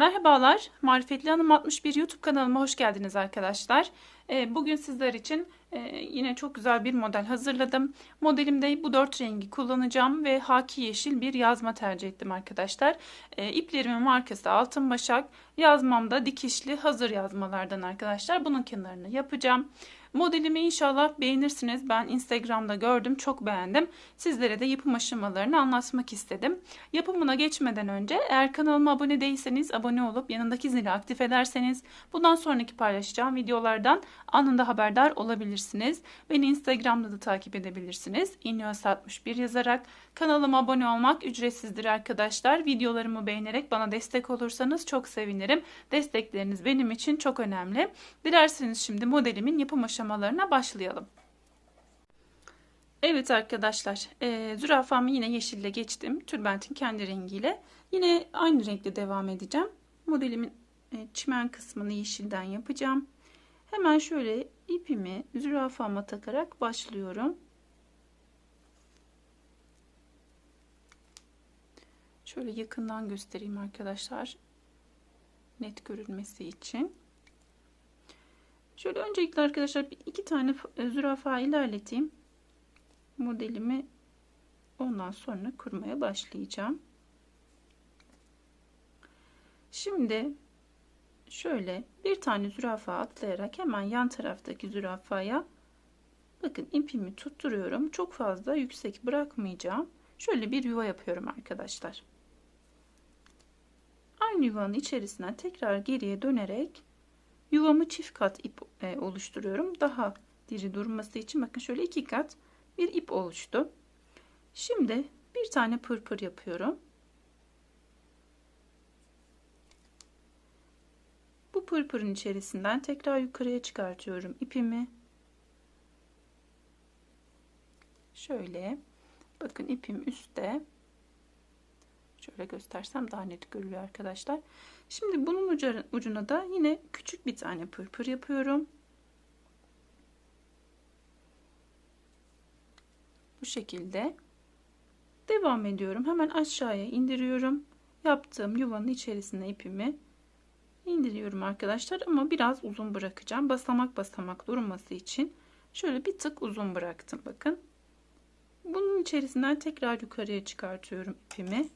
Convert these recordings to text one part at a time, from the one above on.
Merhabalar, Marifetli Hanım 61 YouTube kanalıma hoş geldiniz arkadaşlar. Ee, Bugün sizler için e, yine çok güzel bir model hazırladım. Modelimde bu dört rengi kullanacağım ve haki yeşil bir yazma tercih ettim arkadaşlar. Ee, İplerimin markası Altın Başak. Yazmamda dikişli hazır yazmalardan arkadaşlar. Bunun kenarını yapacağım. Modelimi inşallah beğenirsiniz. Ben Instagram'da gördüm, çok beğendim. Sizlere de yapım aşamalarını anlatmak istedim. Yapımına geçmeden önce eğer kanalıma abone değilseniz abone olup yanındaki zili aktif ederseniz bundan sonraki paylaşacağım videolardan anında haberdar olabilirsiniz. Beni Instagram'da da takip edebilirsiniz. İnyos61 yazarak kanalıma abone olmak ücretsizdir arkadaşlar. Videolarımı beğenerek bana destek olursanız çok sevinirim. Destekleriniz benim için çok önemli. Dilerseniz şimdi modelimin yapım aşamalarına başlayalım. Evet arkadaşlar, e, zürafamı yine yeşille geçtim. Tülbentin kendi rengiyle. Yine aynı renkle devam edeceğim. Modelimin e, çimen kısmını yeşilden yapacağım. Hemen şöyle ipimi zürafama takarak başlıyorum. Şöyle yakından göstereyim arkadaşlar. Net görülmesi için. Şöyle öncelikle arkadaşlar iki tane zürafa ilerleteyim. Modelimi ondan sonra kurmaya başlayacağım. Şimdi şöyle bir tane zürafa atlayarak hemen yan taraftaki zürafaya bakın ipimi tutturuyorum. Çok fazla yüksek bırakmayacağım. Şöyle bir yuva yapıyorum arkadaşlar. Aynı yuvanın içerisine tekrar geriye dönerek yuvamı çift kat ip e, oluşturuyorum. Daha diri durması için bakın şöyle iki kat bir ip oluştu. Şimdi bir tane pırpır yapıyorum. Bu pırpırın içerisinden tekrar yukarıya çıkartıyorum ipimi. Şöyle bakın ipim üstte. Şöyle göstersem daha net görülüyor arkadaşlar. Şimdi bunun ucuna da yine küçük bir tane pırpır yapıyorum. Bu şekilde devam ediyorum. Hemen aşağıya indiriyorum. Yaptığım yuvanın içerisine ipimi indiriyorum arkadaşlar ama biraz uzun bırakacağım. Basamak basamak durması için şöyle bir tık uzun bıraktım bakın. Bunun içerisinden tekrar yukarıya çıkartıyorum ipimi.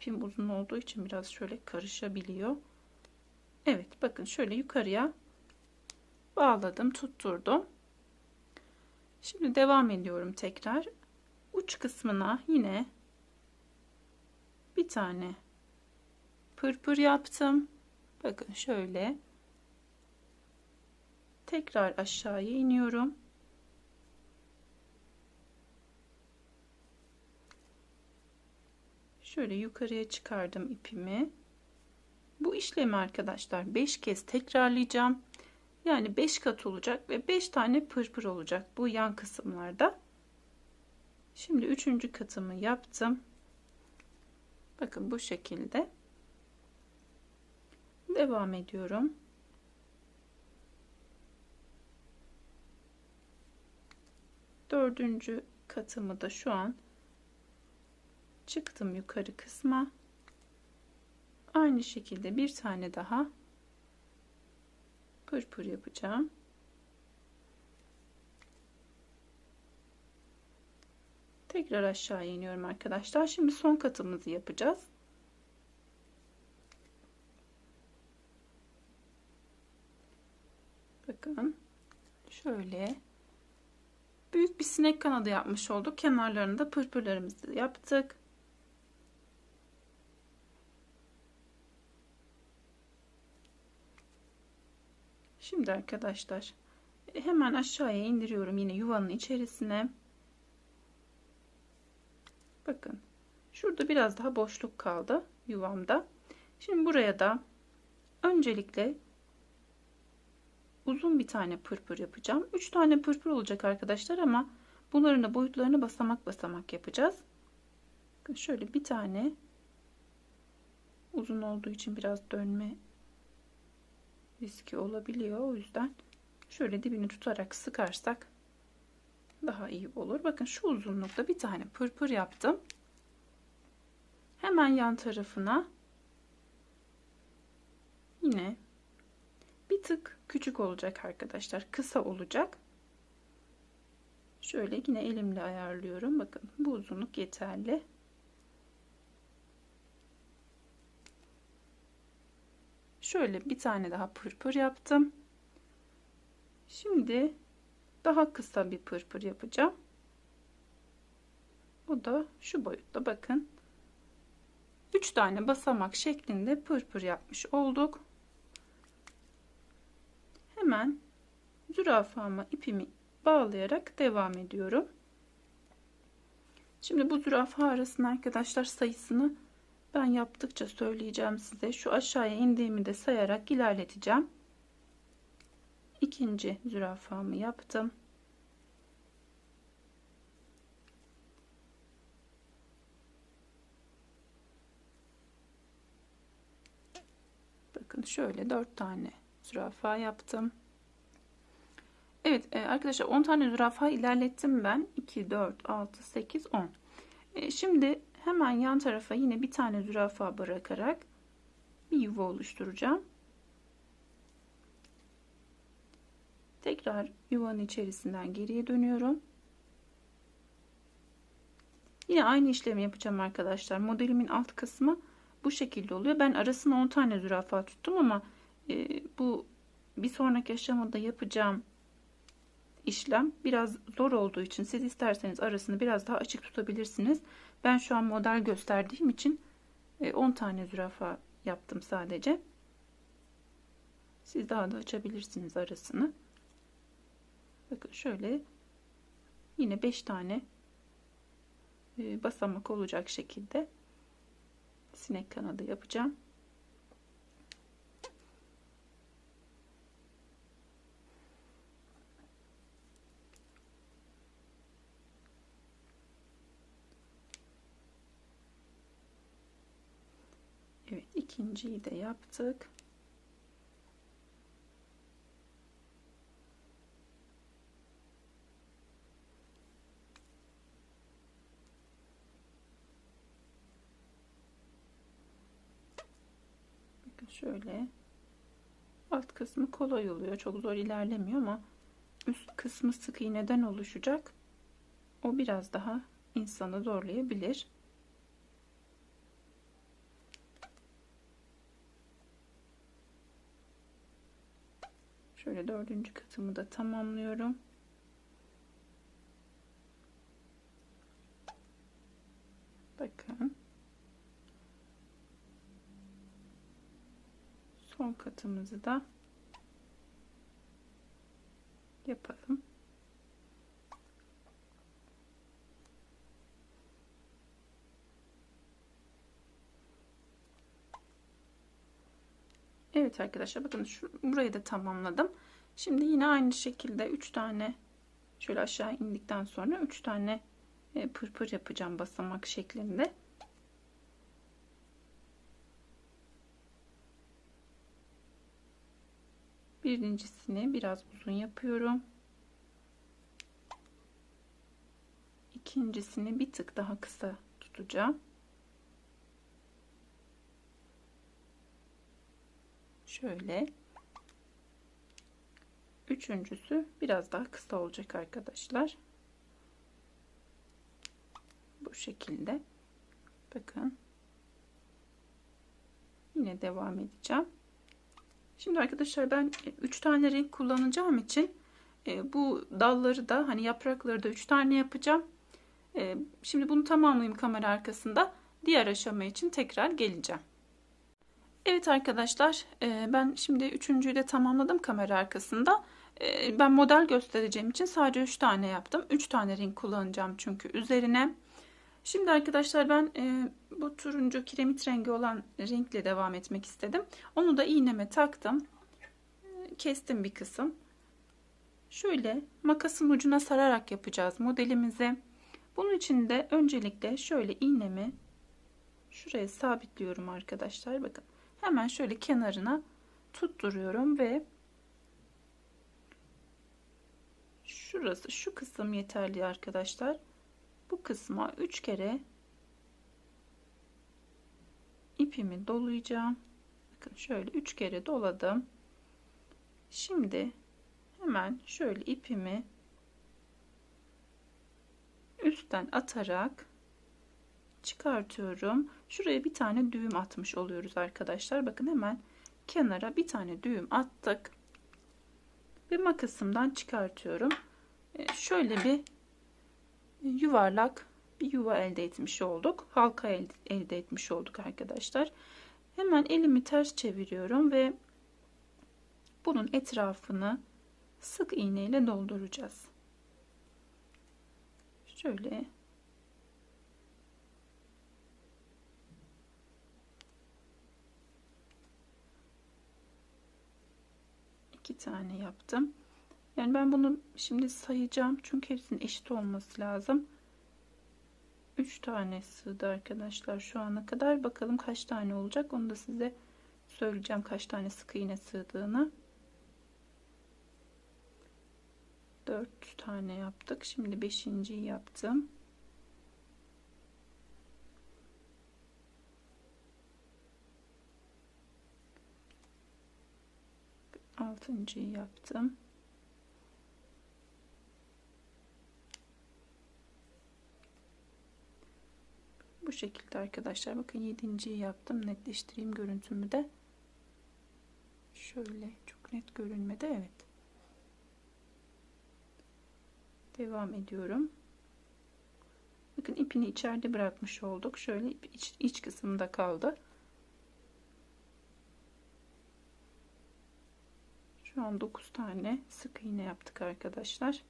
İpim uzun olduğu için biraz şöyle karışabiliyor. Evet bakın şöyle yukarıya bağladım tutturdum. Şimdi devam ediyorum tekrar. Uç kısmına yine bir tane pırpır yaptım. Bakın şöyle. Tekrar aşağıya iniyorum. Şöyle yukarıya çıkardım ipimi. Bu işlemi arkadaşlar 5 kez tekrarlayacağım. Yani 5 kat olacak ve 5 tane pırpır olacak bu yan kısımlarda. Şimdi 3. katımı yaptım. Bakın bu şekilde. Devam ediyorum. Dördüncü katımı da şu an çıktım yukarı kısma. Aynı şekilde bir tane daha pırpır yapacağım. Tekrar aşağı iniyorum arkadaşlar. Şimdi son katımızı yapacağız. Bakın şöyle büyük bir sinek kanadı yapmış olduk. Kenarlarında pırpırlarımızı yaptık. Şimdi arkadaşlar hemen aşağıya indiriyorum yine yuvanın içerisine. Bakın şurada biraz daha boşluk kaldı yuvamda. Şimdi buraya da öncelikle uzun bir tane pırpır yapacağım. 3 tane pırpır olacak arkadaşlar ama bunların da boyutlarını basamak basamak yapacağız. Şöyle bir tane uzun olduğu için biraz dönme riski olabiliyor. O yüzden şöyle dibini tutarak sıkarsak daha iyi olur. Bakın şu uzunlukta bir tane pırpır yaptım. Hemen yan tarafına yine bir tık küçük olacak arkadaşlar. Kısa olacak. Şöyle yine elimle ayarlıyorum. Bakın bu uzunluk yeterli. Şöyle bir tane daha pırpır yaptım. Şimdi daha kısa bir pırpır yapacağım. Bu da şu boyutta bakın. 3 tane basamak şeklinde pırpır yapmış olduk. Hemen zürafama ipimi bağlayarak devam ediyorum. Şimdi bu zürafa arasının arkadaşlar sayısını ben yaptıkça söyleyeceğim size. Şu aşağıya indiğimi de sayarak ilerleteceğim. İkinci zürafamı yaptım. Bakın şöyle dört tane zürafa yaptım. Evet e, arkadaşlar 10 tane zürafa ilerlettim ben. 2, 4, 6, 8, 10. E, şimdi hemen yan tarafa yine bir tane zürafa bırakarak bir yuva oluşturacağım. Tekrar yuvanın içerisinden geriye dönüyorum. Yine aynı işlemi yapacağım arkadaşlar. Modelimin alt kısmı bu şekilde oluyor. Ben arasına 10 tane zürafa tuttum ama e, bu bir sonraki aşamada yapacağım işlem biraz zor olduğu için siz isterseniz arasını biraz daha açık tutabilirsiniz. Ben şu an model gösterdiğim için 10 e, tane zürafa yaptım sadece. Siz daha da açabilirsiniz arasını. Bakın şöyle yine 5 tane e, basamak olacak şekilde sinek kanadı yapacağım. Evet ikinciyi de yaptık. Bakın şöyle alt kısmı kolay oluyor. Çok zor ilerlemiyor ama üst kısmı sık iğneden oluşacak. O biraz daha insanı zorlayabilir. Şöyle dördüncü katımı da tamamlıyorum. Bakın. Son katımızı da yapalım. Evet arkadaşlar bakın şu, burayı da tamamladım. Şimdi yine aynı şekilde 3 tane şöyle aşağı indikten sonra 3 tane e, pırpır yapacağım basamak şeklinde. Birincisini biraz uzun yapıyorum. İkincisini bir tık daha kısa tutacağım. Şöyle. Üçüncüsü biraz daha kısa olacak arkadaşlar. Bu şekilde. Bakın. Yine devam edeceğim. Şimdi arkadaşlar ben 3 tane renk kullanacağım için e, bu dalları da hani yaprakları da 3 tane yapacağım. E, şimdi bunu tamamlayayım kamera arkasında. Diğer aşama için tekrar geleceğim. Evet arkadaşlar e, ben şimdi üçüncüyü de tamamladım kamera arkasında. E, ben model göstereceğim için sadece 3 tane yaptım. 3 tane renk kullanacağım çünkü üzerine. Şimdi arkadaşlar ben e, bu turuncu kiremit rengi olan renkle devam etmek istedim. Onu da iğneme taktım. Kestim bir kısım. Şöyle makasın ucuna sararak yapacağız modelimizi. Bunun için de öncelikle şöyle iğnemi şuraya sabitliyorum arkadaşlar. Bakın hemen şöyle kenarına tutturuyorum ve şurası şu kısım yeterli arkadaşlar. Bu kısma 3 kere ipimi dolayacağım. Bakın şöyle üç kere doladım. Şimdi hemen şöyle ipimi üstten atarak çıkartıyorum. Şuraya bir tane düğüm atmış oluyoruz arkadaşlar. Bakın hemen kenara bir tane düğüm attık. Ve makasımdan çıkartıyorum. Ee, şöyle bir yuvarlak bir yuva elde etmiş olduk. Halka elde, etmiş olduk arkadaşlar. Hemen elimi ters çeviriyorum ve bunun etrafını sık iğne ile dolduracağız. Şöyle iki tane yaptım. Yani ben bunu şimdi sayacağım çünkü hepsinin eşit olması lazım. 3 tane sığdı arkadaşlar şu ana kadar. Bakalım kaç tane olacak. Onu da size söyleyeceğim kaç tane sık iğne sığdığını. 4 tane yaptık. Şimdi 5.yi yaptım. Altıncıyı yaptım. Bu şekilde arkadaşlar. Bakın yedinciyi yaptım. Netleştireyim görüntümü de. Şöyle çok net görünmedi. Evet. Devam ediyorum. Bakın ipini içeride bırakmış olduk. Şöyle iç, iç kısımda kaldı. Şu an 9 tane sık iğne yaptık arkadaşlar.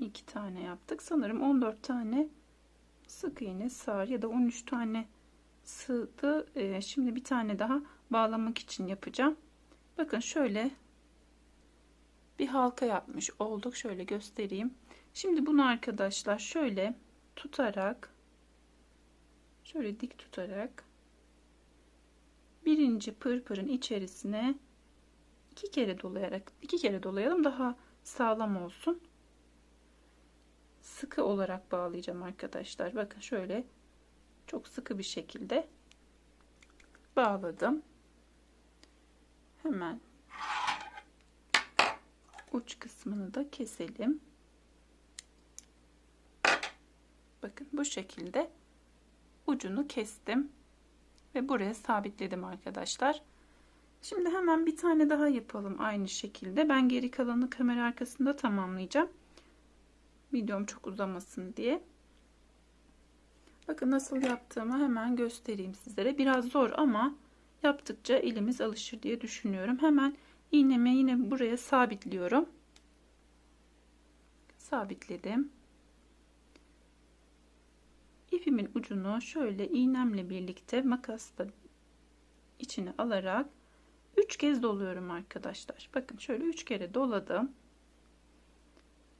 2 tane yaptık. Sanırım 14 tane sık iğne sığar ya da 13 tane sığdı. Ee, şimdi bir tane daha bağlamak için yapacağım. Bakın şöyle bir halka yapmış olduk. Şöyle göstereyim. Şimdi bunu arkadaşlar şöyle tutarak şöyle dik tutarak birinci pırpırın içerisine iki kere dolayarak iki kere dolayalım daha sağlam olsun sıkı olarak bağlayacağım arkadaşlar. Bakın şöyle çok sıkı bir şekilde bağladım. Hemen uç kısmını da keselim. Bakın bu şekilde ucunu kestim ve buraya sabitledim arkadaşlar. Şimdi hemen bir tane daha yapalım aynı şekilde. Ben geri kalanı kamera arkasında tamamlayacağım videom çok uzamasın diye. Bakın nasıl yaptığımı hemen göstereyim sizlere. Biraz zor ama yaptıkça elimiz alışır diye düşünüyorum. Hemen iğnemi yine buraya sabitliyorum. Sabitledim. İpimin ucunu şöyle iğnemle birlikte makasla içine alarak 3 kez doluyorum arkadaşlar. Bakın şöyle 3 kere doladım.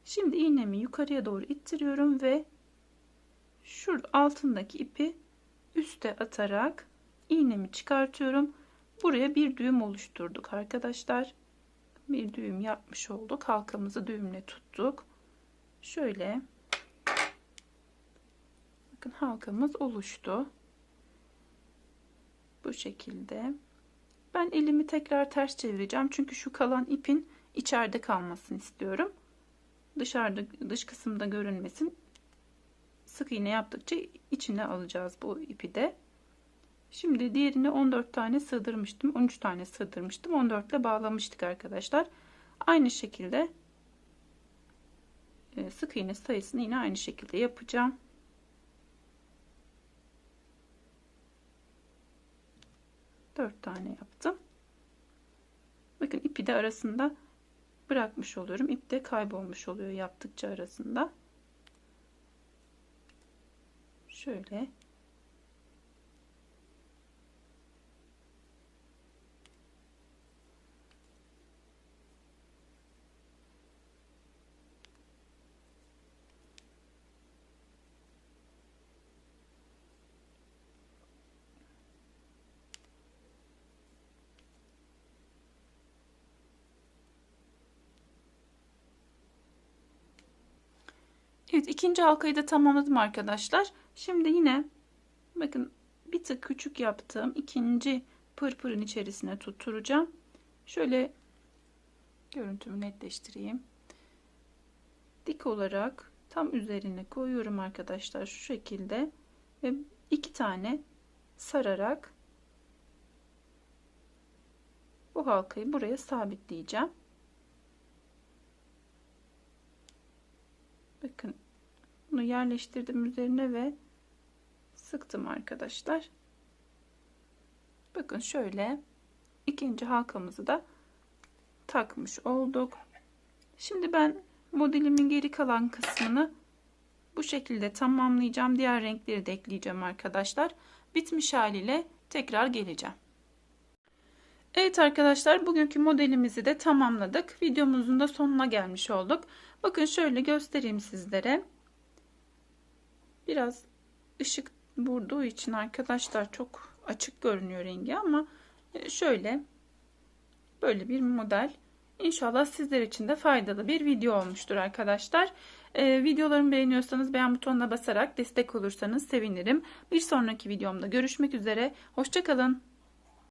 Şimdi iğnemi yukarıya doğru ittiriyorum ve şurada altındaki ipi üste atarak iğnemi çıkartıyorum. Buraya bir düğüm oluşturduk arkadaşlar. Bir düğüm yapmış olduk. Halkamızı düğümle tuttuk. Şöyle bakın halkamız oluştu. Bu şekilde. Ben elimi tekrar ters çevireceğim. Çünkü şu kalan ipin içeride kalmasını istiyorum dışarıda dış kısımda görünmesin. Sık iğne yaptıkça içine alacağız bu ipi de. Şimdi diğerini 14 tane sığdırmıştım. 13 tane sığdırmıştım. 14 ile bağlamıştık arkadaşlar. Aynı şekilde e, sık iğne sayısını yine aynı şekilde yapacağım. Dört tane yaptım. Bakın ipi de arasında bırakmış oluyorum. İp de kaybolmuş oluyor yaptıkça arasında şöyle Evet ikinci halkayı da tamamladım arkadaşlar. Şimdi yine bakın bir tık küçük yaptığım ikinci pırpırın içerisine tutturacağım. Şöyle görüntümü netleştireyim. Dik olarak tam üzerine koyuyorum arkadaşlar şu şekilde ve iki tane sararak bu halkayı buraya sabitleyeceğim. Bakın bunu yerleştirdim üzerine ve sıktım arkadaşlar. Bakın şöyle ikinci halkamızı da takmış olduk. Şimdi ben modelimin geri kalan kısmını bu şekilde tamamlayacağım. Diğer renkleri de ekleyeceğim arkadaşlar. Bitmiş haliyle tekrar geleceğim. Evet arkadaşlar bugünkü modelimizi de tamamladık. Videomuzun da sonuna gelmiş olduk. Bakın şöyle göstereyim sizlere. Biraz ışık vurduğu için arkadaşlar çok açık görünüyor rengi ama e, şöyle böyle bir model. İnşallah sizler için de faydalı bir video olmuştur arkadaşlar. Ee, videolarımı beğeniyorsanız beğen butonuna basarak destek olursanız sevinirim. Bir sonraki videomda görüşmek üzere. Hoşçakalın.